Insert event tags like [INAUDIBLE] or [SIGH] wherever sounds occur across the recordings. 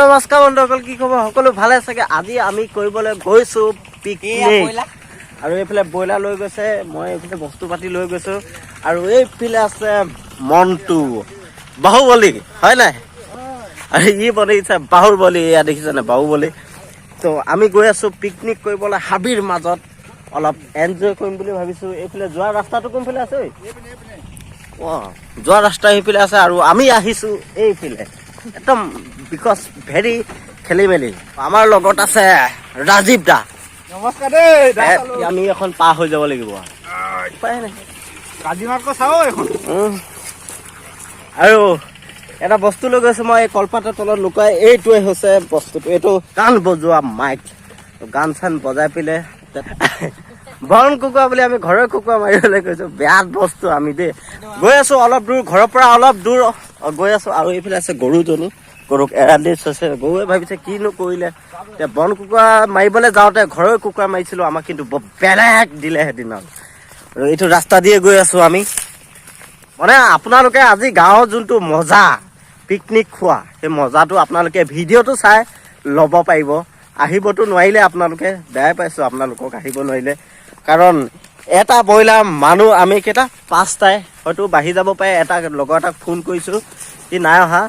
নমস্কাৰ বন্ধুসকল কি খবৰ? সকলো ভালে চাগে? আজি আমি কৰিবলৈ গৈছো পিকনিক। আৰু এইফালে ব্ৰইলাৰ লৈ গৈছে মই এইফালে বস্তু পাতি লৈ গৈছো। আৰু এইফালে আছে মন্টু। বাহুবলী হয় নাই? আৰু ই বনাইছে বাহুবলী এয়া দেখিছে নাই বাহুবলী? তো আমি গৈ আছো পিকনিক কৰিবলৈ হাবিৰ মাজত। অলপ এনজয় কৰিম বুলি ভাবিছো। এইফালে যোৱা ৰাস্তাটো কোনফালে আছে? অঁ যোৱা ৰাস্তা সেইফালে আছে আৰু আমি আহিছো এইফালে। একদম বিকজ ভেৰি খেলি মেলি। আমাৰ লগত আছে ৰাজীৱ দা। নমস্কাৰ দেই আমি এখন পাৰ হৈ যাব লাগিব। উপায় নাই। আৰু এটা বস্তু লৈ গৈছো মই কলপাতৰ তলত লুকাই এইটোৱে হৈছে বস্তুটো। এইটো গান বজোৱা মাইক। গান চান বজাই পেলাই [LAUGHS] বন কুকুৰা বুলি আমি ঘৰৰ কুকুৰা মাৰিবলৈ গৈছো বেয়া বস্তু আমি দেই। গৈ আছো অলপ দূৰ ঘৰৰ পৰা অলপ দূৰ। গৈ আছো আৰু এইফালে আছে গৰুজনী। গৰুক এৰাল দি থৈছে। গৰুৱে ভাবিছে, কিনো কৰিলে? এতিয়া বন কুকুৰা মাৰিবলৈ যাওঁতে ঘৰৰ কুকুৰা মাৰিছিলো, আমাক কিন্তু বেলেগ দিলে সেইদিনা এইটো ৰাস্তা দিয়ে গৈ আছো আমি। মানে আপোনালোকে আজি গাঁৱৰ যোনটো মজা, পিকনিক খোৱা, সেই মজাটো আপোনালোকে ভিডিঅ'টো চাই ল'ব পাৰিব। আহিবতো নোৱাৰিলে আপোনালোকে, বেয়াই পাইছোঁ, আপোনালোকক আহিব নোৱাৰিলে। কাৰণ এটা ব্ৰইলাৰ মানুহ আমি কেইটা, পাঁচটাই হয়তো বাঢ়ি যাব পাৰে, এটা লগৰ এটাক ফোন কৰিছোঁ, সি নাই অহা।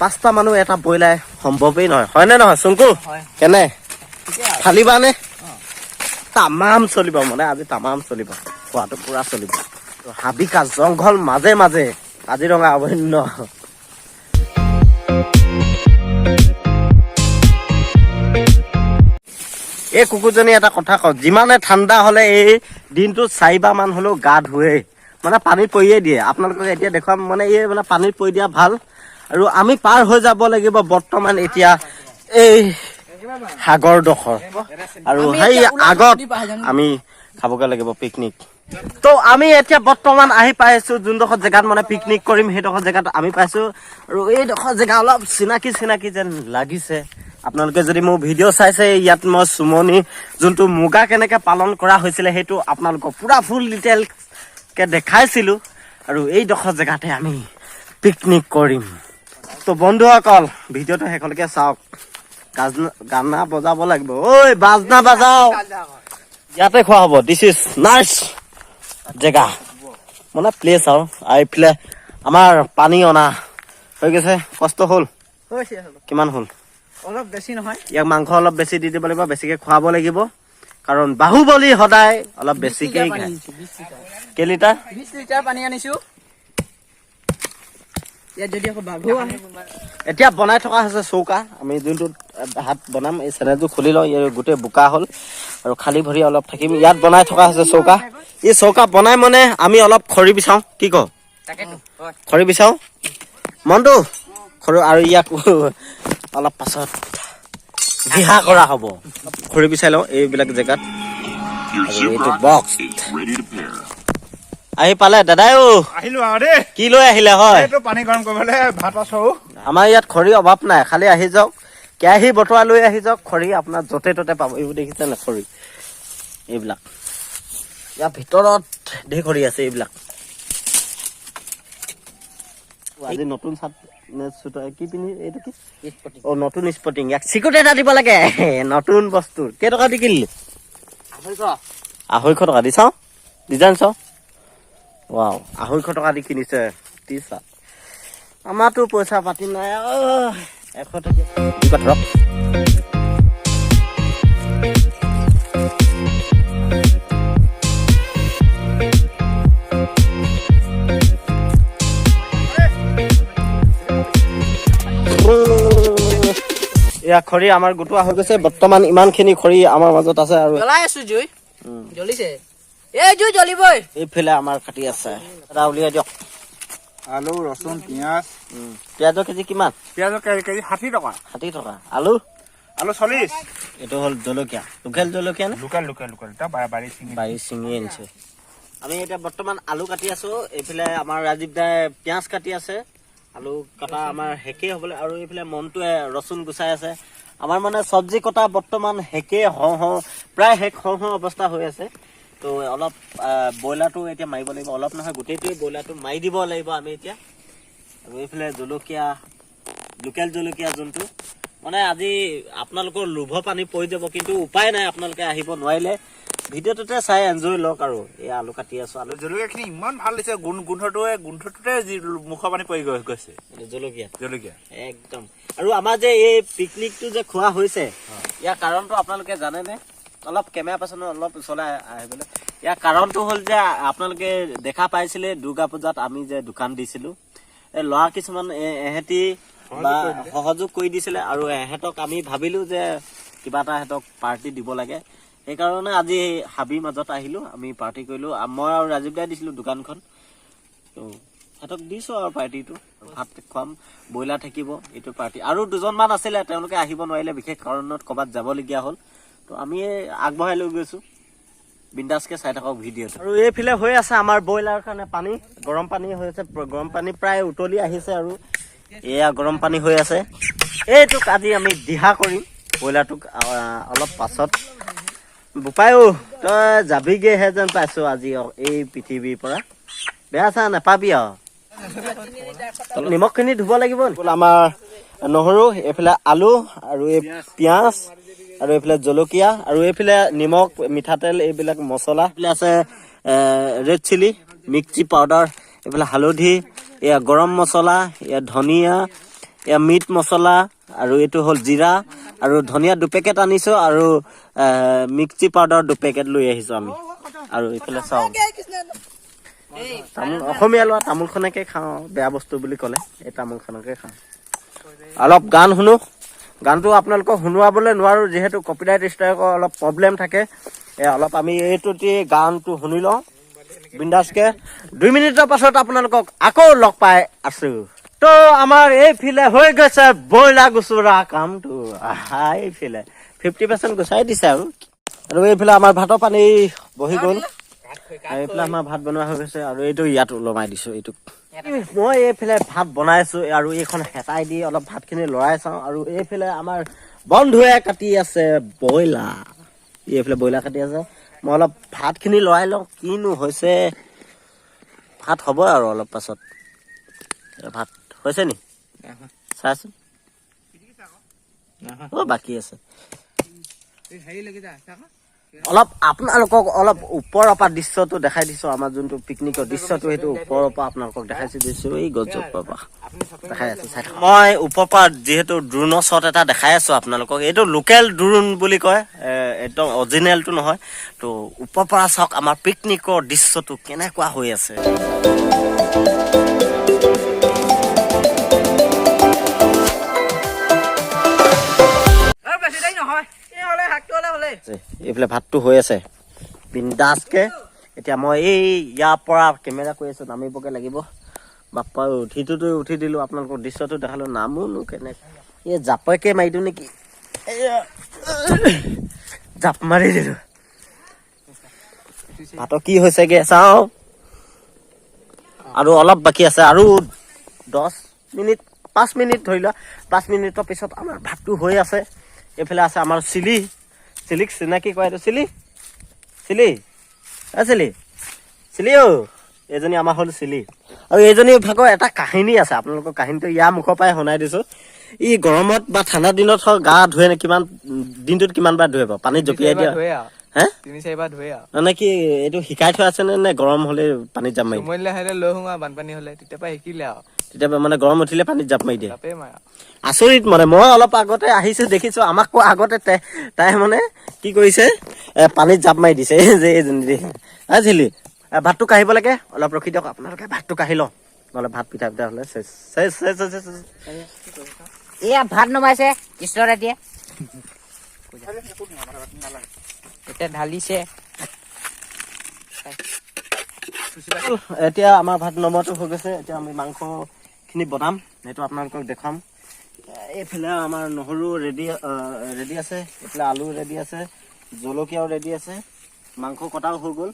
পাঁচটা মানুহ এটা ব্ৰইলাৰ সম্ভৱেই নহয়। হয়নে নহয় চুংকু। কেনে? ফালিবানে? তামাম চলিব মানে আজি তামাম চলিব। খোৱাটো পুৰা চলিব। হাবিকা জংঘল মাজে মাজে কাজিৰঙা অভয়াৰণ্য এই কুকুৰজনী এটা কথা কওঁ যিমানে ঠাণ্ডা হ'লে এই দিনটোত চাৰিবাৰ মান হ'লেও গা ধুৱে। মানে পানীত পৰিয়ে দিয়ে। আপোনালোকক এতিয়া দেখুৱাম মানে এই মানে পানীত পৰি দিয়া ভাল। আৰু আমি পাৰ হৈ যাব লাগিব বৰ্তমান এতিয়া এই সাগৰডোখৰ আৰু সেই আগত আমি খাবগে লাগিব পিকনিক তো আমি এতিয়া বৰ্তমান আহি পাইছো যোনডোখৰ জেগাত মানে পিকনিক কৰিম সেইডোখৰ জেগাত আমি পাইছো। আৰু এইডোখৰ জেগা অলপ চিনাকি চিনাকি যেন লাগিছে। আপোনালোকে যদি মোৰ ভিডিঅ' চাইছে ইয়াত মই চুমনি যোনটো মুগা কেনেকে পালন কৰা হৈছিলে সেইটো আপোনালোকক পুৰা ফুল ডিটেইলকে দেখাইছিলো। আৰু এইডোখৰ জেগাতে আমি পিকনিক কৰিম। তো বন্ধুসকল ভিডিঅ'টো শেষলৈকে চাওক। গানা বজাব লাগিব। ঐ বাজনা বাজাও। ইয়াতে খোৱা হ'ব। দিছ ইজ নাইচ জেগা। মানে প্লেচ আৰু। আৰু এইফালে আমাৰ পানী অনা হৈ গৈছে। কষ্ট হ'ল। কিমান হ'ল? অলপ বেছি নহয়। ইয়াক মাংস অলপ বেছি দি দিব লাগিব। বেছিকে খুৱাব লাগিব। কাৰণ বাহুবলী সদায় অলপ বেছিকেই খায়। কেইলিটাৰ বিশ লিটাৰ পানী আনিছো ইয়াত যদি আকৌ বাঘু আহে এতিয়া বনাই থকা হৈছে চৌকা। আমি যোনটো ভাত বনাম এই চেনেলটো খুলি লওঁ ইয়াৰ গোটেই বোকা হ'ল আৰু খালী ভৰি অলপ থাকিম। ইয়াত বনাই থকা হৈছে চৌকা। এই চৌকা বনাই মানে আমি অলপ খৰি বিচাওঁ কি কওঁ খৰি বিচাওঁ মনটো? খৰি আৰু ইয়াক অলপ পাছত দিহা কৰা হ'ব। খৰি বিচাই লওঁ এইবিলাক জেগাত। Your Also, আহি পালে দাদাই আহিলো আৰু দেই। কি লৈ আহিলে হয়? এইটো পানী গৰম কৰিবলৈ ভাত চৰু আমাৰ ইয়াত খৰি অভাৱ নাই খালি আহি যাওক। কেৰাহী বতৰা লৈ আহি যাওক খৰি আপোনাৰ য'তে ত'তে পাব। এইবোৰ দেখিছে নে খৰি? এইবিলাক। ইয়াৰ ভিতৰত ঢেৰ খৰি আছে এইবিলাক। আজি নতুন চাট কি পিন্ধি এইটো কি? অ নতুন স্পটিং। ইয়াক চিকুট এটা দিব লাগে। নতুন বস্তু কেইটকা দি কিনিলি? আঢ়ৈশ টকা দি চাওঁ। ডিজাইন চাওঁ। ৱাও আঢ়ৈশ টকা দি কিনিছে টি চাৰ্ট আমাৰতো পইচা পাতি নাই এশ দুটা ধৰক। এয়া খৰি আমাৰ গোটোৱা হৈ গৈছে। বৰ্তমান ইমানখিনি খৰি আমাৰ মাজত আছে আৰু জ্বলাই আছো জুই। জ্বলিছে। এই জুই জ্বলিবই এইফালে আমাৰ কাটি আছে। এটা উলিয়াই দিয়ক। আলু ৰচুন পিঁয়াজ। পিঁয়াজৰ কেজি কিমান? পিঁয়াজৰ কেজি কেজি ষাঠি টকা। ষাঠি টকা। আলু? আলু চল্লিছ। এইটো হ'ল জলকীয়া। লোকেল জলকীয়া নে? Local local local. বাৰী বাৰী ছিঙি আনিছে। আমি এতিয়া বৰ্তমান আলু কাটি আছো। এইফালে আমাৰ ৰাজীৱ দাই পিঁয়াজ কাটি আছে। আলু কটা আমাৰ শেষেই হ'বলৈ আৰু এইফালে মনটোৱে ৰচুন গুচাই আছে। আমাৰ মানে চব্জি কটা বৰ্তমান শেষেই হওঁ হওঁ প্ৰায় শেষ হওঁ হওঁ অৱস্থা হৈ আছে। তো অলপ ব্ৰইলাৰটো এতিয়া মাৰিব লাগিব। অলপ নহয় গোটেইটোৱে ব্ৰইলাৰটো মাৰি দিব লাগিব আমি এতিয়া। আৰু এইফালে জলকীয়া লোকেল জলকীয়া যোনটো মানে আজি আপোনালোকৰ লোভ পানী পৰি যাব কিন্তু উপায় নাই আপোনালোকে আহিব নোৱাৰিলে। ভিডিঅ'টোতে চাই এনজয় লওক আৰু। এই আলু কাটি আছো। আলু জলকীয়াখিনি ইমান ভালো দিছে গোন্ধ গোন্ধটোৱে গোন্ধটোতে যি মুখৰ পানী পৰি গৈ গৈছে। জলকীয়া। জলকীয়া। একদম। আৰু আমাৰ যে এই পিকনিকটো যে খোৱা হৈছে ইয়াৰ কাৰণটো আপোনালোকে জানেনে? অলপ কেমেৰা পাৰ্চনৰ অলপ ওচৰলৈ আহিবলৈ ইয়াৰ কাৰণটো হ'ল যে আপোনালোকে দেখা পাইছিলে দুৰ্গা পূজাত আমি যে দোকান দিছিলো এই ল'ৰা কিছুমান এহেঁতি বা সহযোগ কৰি দিছিলে আৰু এহেঁতক আমি ভাবিলো যে কিবা এটা এহেঁতক পাৰ্টি দিব লাগে। সেইকাৰণে আজি হাবিৰ মাজত আহিলো আমি পাৰ্টি কৰিলো। মই আৰু ৰাজীৱ দাই দিছিলো দোকানখন। ত' সিহঁতক দিছো আৰু পাৰ্টিটো ভাত খুৱাম ব্ৰইলাৰ থাকিব এইটো পাৰ্টি। আৰু দুজনমান আছিলে তেওঁলোকে আহিব নোৱাৰিলে বিশেষ কাৰণত ক'ৰবাত যাবলগীয়া হ'ল। ত' আমি আগবঢ়াই লৈ গৈছো। বিন্দাছকে চাই থাকক ভিডিঅ'টো। আৰু এইফালে হৈ আছে আমাৰ ব্ৰইলাৰ কাৰণে পানী। গৰম পানী হৈ আছে গৰম পানী প্ৰায় উতলি আহিছে আৰু এয়া গৰম পানী হৈ আছে। এইটোক আজি আমি দিহা কৰিম ব্ৰইলাৰটোক অলপ পাছত। বোপাইও তই যাবিগেহে যেন পাইছো আজি এই পৃথিৱীৰ পৰা। বেয়া চা নাপাবি আৰু নিমখখিনি ধুব লাগিব? আমাৰ নহৰু এইফালে আলু আৰু এই পিঁয়াজ। আৰু এইফালে জলকীয়া আৰু এইফালে নিমখ মিঠাতেল এইবিলাক মছলা। এইফালে আছে ৰেড চিলি মিক্সি পাউডাৰ এইফালে হালধি এয়া গৰম মছলা এয়া ধনিয়া এয়া মিট মছলা আৰু এইটো হ'ল জিৰা। আৰু ধনিয়া দুপেকেট আনিছো আৰু মিক্সি পাউডাৰ দুপেকেট লৈ আহিছো আমি। আৰু এইফালে চাওঁ। তামোল অসমীয়া লোৱা তামোলখনকে খাওঁ বেয়া বস্তু বুলি ক'লে এই তামোলখনকে খাওঁ। অলপ গান শুনো। গানটো আপোনালোকক শুনোৱাবলৈ নোৱাৰোঁ যিহেতু কপিৰাইট ষ্ট্ৰাইকৰ অলপ প্ৰব্লেম থাকে। অলপ আমি এইটোতে গানটো শুনি লওঁ। বিন্দাছকে দুই মিনিটৰ পাছত আপোনালোকক আকৌ লগ পাই আছো। তো আমাৰ এইফালে হৈ গৈছে ব্ৰইলাৰ গুচোৰা কামটো। আহা এইফালে। ফিফটি পাৰ্চেণ্ট গুচাই দিছে আৰু। আৰু এইফালে আমাৰ ভাতৰ পানী বহি গ'ল। এইফালে আমাৰ ভাত বনোৱা হৈ গৈছে আৰু এইটো ইয়াত ওলমাই দিছো এইটো মই এইফালে ভাত বনাইছো আৰু এইখন হেতাই দি অলপ ভাতখিনি লৰাই চাওঁ আৰু এইফালে আমাৰ বন্ধুৱে কাটি আছে ব্ৰইলাৰ। এইফালে ব্ৰইলাৰ কাটি আছে। মই অলপ ভাতখিনি লৰাই লওঁ কিনো হৈছে? ভাত হ'ব আৰু অলপ পাছত। ভাত হৈছে নি? অ' বাকী আছে। অলপ আপোনালোকক অলপ ওপৰৰ পৰা দৃশ্যটো দেখাই দিছো আমাৰ যোনটো পিকনিকৰ দৃশ্যটো সেইটো ওপৰৰ পৰা আপোনালোকক দেখাইছো দিছো এই গছজোপাৰ পৰা দেখাই আছো চাই। মই ওপৰৰ পৰা যিহেতু ড্ৰোনৰ শ্বট এটা দেখাই আছো আপোনালোকক এইটো লোকেল ড্ৰোন বুলি কয় একদম অৰিজিনেলটো নহয়। ত' ওপৰৰ পৰা চাওক আমাৰ পিকনিকৰ দৃশ্যটো কেনেকুৱা হৈ আছে। এইফালে ভাতটো হৈ আছে। বিন্দাছকে এতিয়া মই এই ইয়াৰ পৰা কেমেৰা কৰি আছো, নামিবগে লাগিব। বাপ্পা, উঠিটোতো উঠি দিলো। আপোনালোকৰ দৃশ্যটো দেখাল। নামোনো কেনেকে? এই জাপকে মাৰি দিওঁ নেকি? জাপ মাৰি দিলো। ভাতৰ কি হৈছেগে চাওঁ। আৰু অলপ বাকী আছে। আৰু দহ মিনিট, পাঁচ মিনিট ধৰি লোৱা। পাঁচ মিনিটৰ পিছত আমাৰ ভাতটো হৈ আছে। এইফালে আছে আমাৰ চিলি। চিলিক চিনাকি কয় এইটো চিলি চিলি এ চিলি চিলি অ এইজনী আমাৰ হ'ল চিলি আৰু এইজনী ভাগৰ এটা কাহিনী আছে আপোনালোকৰ কাহিনীটো ইয়াৰ মুখৰ পৰাই শুনাই দিছো ই গৰমত বা ঠাণ্ডা দিনত হওক গা ধুৱে নে কিমান দিনটোত কিমান বাৰ ধুৱে বাৰু পানীত জঁপিয়াই দিয়ে ধুৱে আৰু হে তিনি চাৰিবাৰ ধুৱে আৰু মানে কি এইটো শিকাই থোৱা আছে নে গৰম হলে পানীত জাপ মাৰি লৈ আহোঁ আৰু বানপানী হ'লে তেতিয়াৰ পৰা শিকিলে আৰু তেতিয়া মানে গৰম উঠিলে পানীত জাপ মাৰি দিয়ে। আচৰিত মানে মই অলপ আগতে আহিছো দেখিছো আমাক কোৱা আগতে তাই মানে কি কৰিছে পানীত জাপ মাৰি দিছে [LAUGHS] এই যে এইজনী দেই আছিলি ভাতটো কাঢ়িব লাগে। অলপ ৰখি দিয়ক আপোনালোকে ভাতটো কাঢ়ি লওঁ নহ'লে ভাত পিঠা পিঠা হ'লে। এয়া ভাত নমাইছে কৃষ্ণ ৰাতিয়ে এতিয়া ঢালিছে। এতিয়া আমাৰ ভাত নমোৱাটো হৈ গৈছে এতিয়া আমি মাংসখিনি বনাম সেইটো আপোনালোকক দেখাম। এইফালে আমাৰ নহৰু ৰেডি ৰেডি আছে এইফালে আলু ৰেডি আছে জলকীয়াও ৰেডি আছে মাংস কটাও হৈ গ'ল।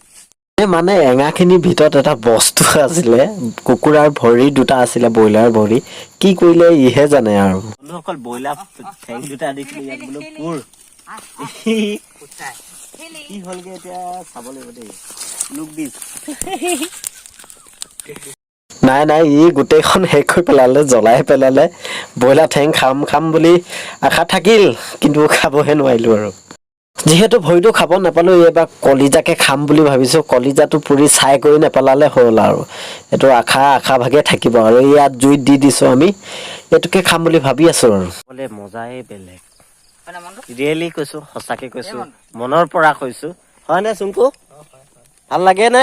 মানে এঙাখিনিৰ ভিতৰত এটা বস্তু আছিলে কুকুৰাৰ ভৰি দুটা আছিলে ব্ৰইলাৰ ভৰি। কি কৰিলে ইহে জানে আৰু? বন্ধুসকল ব্ৰইলাৰ ঠেং দুটা দিছিলে ইয়াত বোলো পুৰ কি হ'লগে এতিয়া চাব লাগিব দেই। লোক দিছ। [LAUGHS] নাই নাই ই গোটেইখন শেষ কৰি পেলালে জ্বলাই পেলালে। ব্ৰইলাৰ ঠেং খাম খাম বুলি আশা থাকিল কিন্তু খাবহে নোৱাৰিলোঁ আৰু। যিহেতু ভৰিটো খাব নাপালোঁ এইবাৰ কলিজাকে খাম বুলি ভাবিছোঁ। কলিজাটো পুৰি চাই কৰি নেপেলালে হ'ল আৰু। এইটো আশা আশা ভাগে থাকিব আৰু। ইয়াত জুইত দি দিছোঁ আমি। এইটোকে খাম বুলি ভাবি আছোঁ আৰু। বোলে মজাই বেলেগ। ৰিয়েলি কৈছোঁ সঁচাকে কৈছোঁ। মনৰ পৰা কৈছোঁ। হয়নে চুংকু ভালো লাগে নে?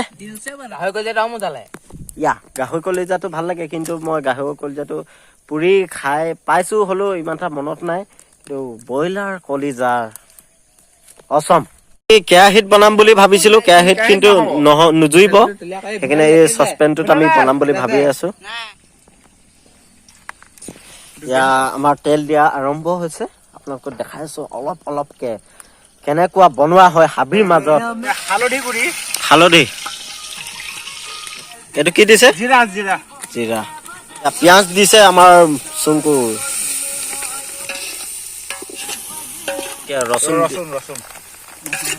গ'ল যে তই মোৰ তালে ইয়া গাহৰি কলিজাটো ভালো লাগে কিন্তু মই গাহৰি কলিজাটো পুৰি খাই পাইছোঁ হ'লেও ইমান এটা মনত নাই। কিন্তু ব্ৰইলাৰ কলিজাৰ অচম এই কেৰাহীত বনাম বুলি ভাবিছিলোঁ কেৰাহীত কিন্তু নহ নুজুৰিব সেইকাৰণে এই চচপেনটোত আমি বনাম বুলি ভাবি আছোঁ। এতিয়া আমাৰ তেল দিয়া আৰম্ভ হৈছে। আপোনালোকক দেখাই আছোঁ অলপ অলপকে কেনেকুৱা বনোৱা হয় হাবিৰ মাজত। হালধি গুড়ি। হালধি এইটো কি দিছে? জিৰা জিৰা এতিয়া পিঁয়াজ দিছে দি- ৰচুন ৰচুন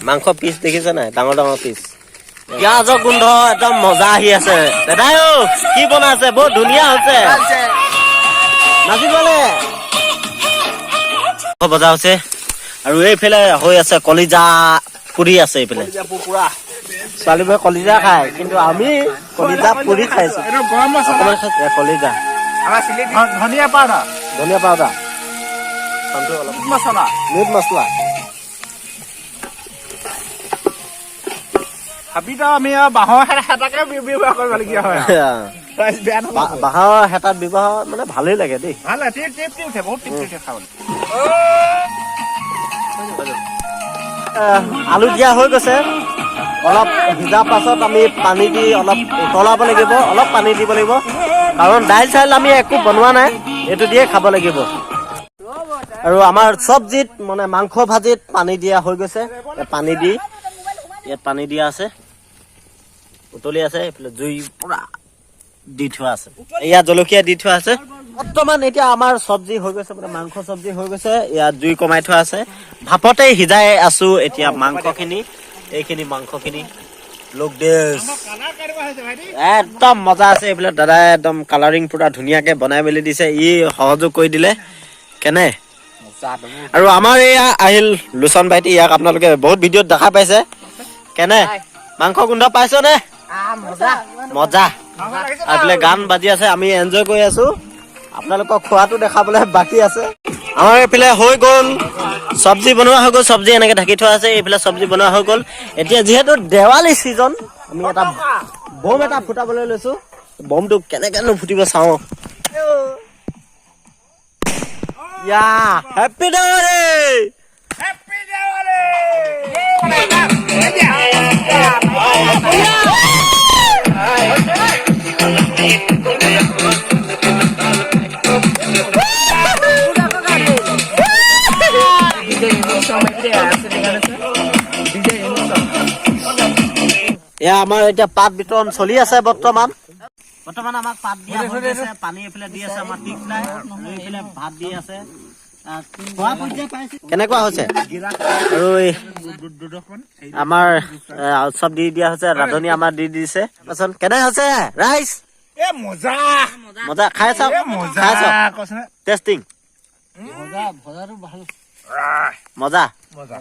মাংস পিচ দেখিছে নাই? ডাঙৰ ডাঙৰ পিচ পিঁয়াজৰ গোন্ধ একদম মজা আহি আছে। দাদাই কি বনাইছে? বহুত ধুনীয়া হৈছে। নাচিবলে বজা হৈছে। আৰু এইফালে হৈ আছে কলিজা পুৰি আছে এইফালে। ছোৱালীবোৰে কলিজা খায় কিন্তু আমি কলিজা পুৰি খাইছো। কলিজা। ধনিয়া পাউডাৰ ধনিয়া পাউডাৰ মিট মছলা। মিট মছলা। হাবিত আমি আৰু বাঁহৰ হেতা- হেতাকে ব্যৱহাৰ কৰিবলগীয়া হয় বাঁহৰ হেতাত ব্যৱহাৰ মানে ভালেই লাগে দেই। ভালো উঠে বহুত উঠে খাবলৈ। আলু দিয়া হৈ গৈছে। অলপ সিজাৰ পাছত আমি পানী দি অলপ উতলাব লাগিব, অলপ পানী দিব লাগিব। কাৰণ দাইল চাইল আমি একো বনোৱা নাই, এইটো দিয়ে খাব লাগিব। আৰু আমাৰ চব্জিত মানে মাংস ভাজিত পানী দিয়া হৈ গৈছে পানী দি, ইয়াত পানী দিয়া আছে। উতলি আছে, এইফালে জুই পুৰা দি থোৱা আছে। ইয়াত জলকীয়া দি থোৱা আছে। বৰ্তমান এতিয়া আমাৰ চব্জি হৈ গৈছে মানে মাংস চব্জি হৈ গৈছে, ইয়াত জুই কমাই থোৱা আছে। ভাপতে সিজাই আছো এতিয়া মাংসখিনি। এইখিনি মাংসখিনি। লোক দেশ একদম মজা আছে এইবিলাক। দাদাই একদম কালাৰিং পুৰা ধুনীয়াকে বনাই মেলি দিছে। ই সহযোগ কৰি দিলে। কেনে? আৰু আমাৰ এয়া আহিল লোচন ভাইটি। ইয়াক আপোনালোকে বহুত ভিডিঅ'ত দেখা পাইছে। কেনে? মাংস গোন্ধ পাইছ নে মজা। আৰু এইফালে গান বাজি আছে। আমি এনজয় কৰি আছো। আপোনালোকক খোৱাটো দেখাবলৈ বাকী আছে। আমাৰ এইফালে হৈ গ'ল, চব্জি বনোৱা হৈ গ'ল, চব্জি এনেকে ঢাকি থোৱা আছে, এইফালে চব্জি বনোৱা হৈ গ'ল। এতিয়া যিহেতু দেৱালী ছিজন আমি এটা বম এটা ফুটাবলৈ লৈছো। বমটো কেনেকে নুফুটিব চাওঁ। হেপী দেৱালী! এয়া আমাৰ এতিয়া পাত বিতৰণ চলি আছে বৰ্তমান। বৰ্তমান আমাক পাত দিয়া হৈ গৈছে পানী এইফালে দি আছে আমাৰ ঠিক নাই এইফালে ভাত দি আছে। কেনেকুৱা হৈছে? আৰু আমাৰ উৎসৱ দি দিয়া হৈছে ৰান্ধনি আমাৰ দি দিছে। পাচন কেনে হৈছে? ৰাইচ? মজা। মজা খাই চাওক। খাই চাওক। টেষ্টিং মজা। মজা।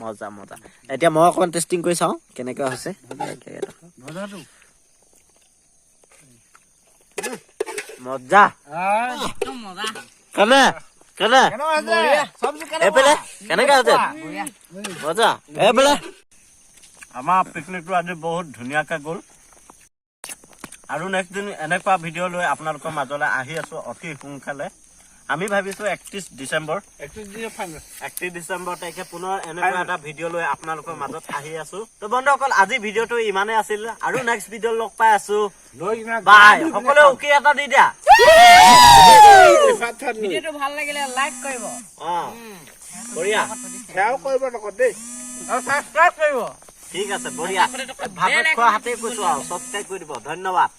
মজা মজা। এতিয়া মই অকণমান টেষ্টিং কৰি চাওঁ কেনেকুৱা হৈছে। মজা। কেনে? কেনে? এইফালে কেনেকুৱা হৈছে? মজা। এইফালে? আমাৰ পিকনিকটো আজি বহুত ধুনীয়াকে গ'ল। আৰু নেক্সট দিন এনেকুৱা ভিডিঅ' লৈ আপোনালোকৰ মাজলৈ আহি আছো অতি সোনকালে। আমি ভাবিছো একত্ৰিশ ডিচেম্বৰ। একত্ৰিশ ডিচেম্বৰ তাৰিখে পুনৰ এনেকুৱা এটা ভিডিঅ' লৈ আপোনালোকৰ মাজত আহি আছো। তো বন্ধুসকল আজি ভিডিঅ'টো ইমানেই আছিল। আৰু নেক্সট ভিডিঅ' লগ পাই আছো। বাই সকলোৱে উকি এটা দি দিয়া। ভিডিঅ'টো ভালো লাগিলে লাইক কৰিব। অ। বঢ়িয়া। সেয়াও কৰিব লগত দেই। আৰু ছাবস্ক্ৰাইব কৰিব। ঠিক আছে বঢ়িয়া। ভাত খোৱা হাতে কৈছো আৰু। ছাবস্ক্ৰাইব কৰি দিব। ধন্যবাদ।